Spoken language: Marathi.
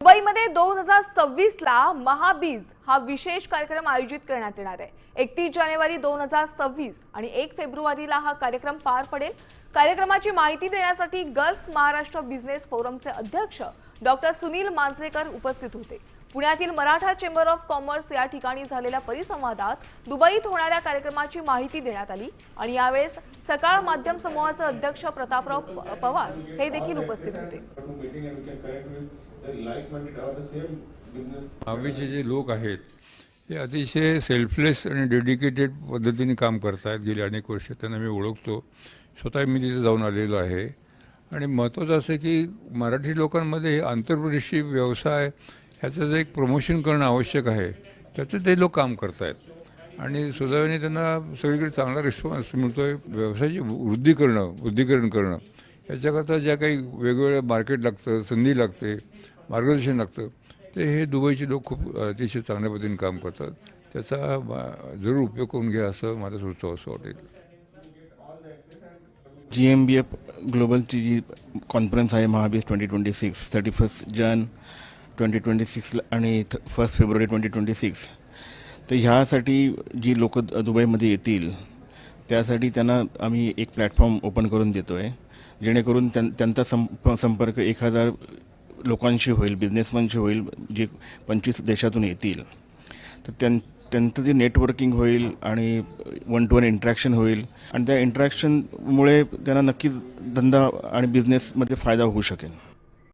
मुंबईमध्ये दोन हजार सव्वीसला महाबीज हा विशेष कार्यक्रम आयोजित करण्यात येणार आहे. एकतीस जानेवारी दोन हजार सव्वीस आणि एक फेब्रुवारीला हा कार्यक्रम पार पडेल. कार्यक्रमाची माहिती देण्यासाठी गल्फ महाराष्ट्र बिझनेस फोरमचे अध्यक्ष डॉक्टर सुनील मांजरेकर उपस्थित होते. पुण्यातील मराठा चेंबर ऑफ कॉमर्स या ठिकाणी झालेल्या परिसंवादात दुबईत होणाऱ्या कार्यक्रमाची माहिती देण्यात आली आणि यावेळेस सकाळ माध्यम समूहाचे अध्यक्ष प्रतापराव पवार हे देखील उपस्थित होते. दहावीचे जे लोक आहेत ते अतिशय सेल्फलेस आणि डेडिकेटेड पद्धतीने काम करतायत. गेली अनेक वर्ष त्यांना मी ओळखतो. स्वतः मी तिथे जाऊन आलेलो आहे. आणि महत्त्वाचं असं की मराठी लोकांमध्ये हे आंतरप्रदेशी व्यवसाय ह्याचं जे एक प्रमोशन करणं आवश्यक आहे त्याचं ते लोक काम करतायत. आणि सुदैवाने त्यांना सगळीकडे चांगला रिस्पॉन्स मिळतो आहे व्यवसायाची वृद्धी करणं वृद्धीकरण करणं याच्याकरता ज्या काही वेगवेगळ्या मार्केट लागतं संधी लागते मार्गदर्शन लागतं ते हे दुबईचे लोक खूप अतिशय चांगल्या पद्धतीने काम करतात. त्याचा जरूर उपयोग करून घ्या असं माझं सुचव असं वाटेल. जी एम बी एफ ग्लोबलची जी कॉन्फरन्स आहे Mahabeej twenty twenty six thirty first Jan twenty twenty six आणि फर्स्ट फेब्रुवारी ट्वेंटी ट्वेंटी सिक्स तर ह्यासाठी जी लोक दुबईमध्ये येतील त्यासाठी त्यांना आम्ही एक प्लॅटफॉर्म ओपन करून देतो आहे जेणेकरून त्यां त्यांचा संप संपर्क एक हजार लोकांशी होईल बिझनेसमॅनशी होईल जे पंचवीस देशातून येतील तर त्यां त्यांचं जे नेटवर्किंग होईल आणि वन टू वन इंट्रॅक्शन होईल आणि त्या इंट्रॅक्शनमुळे त्यांना नक्कीच धंदा आणि बिझनेसमध्ये फायदा होऊ शकेल.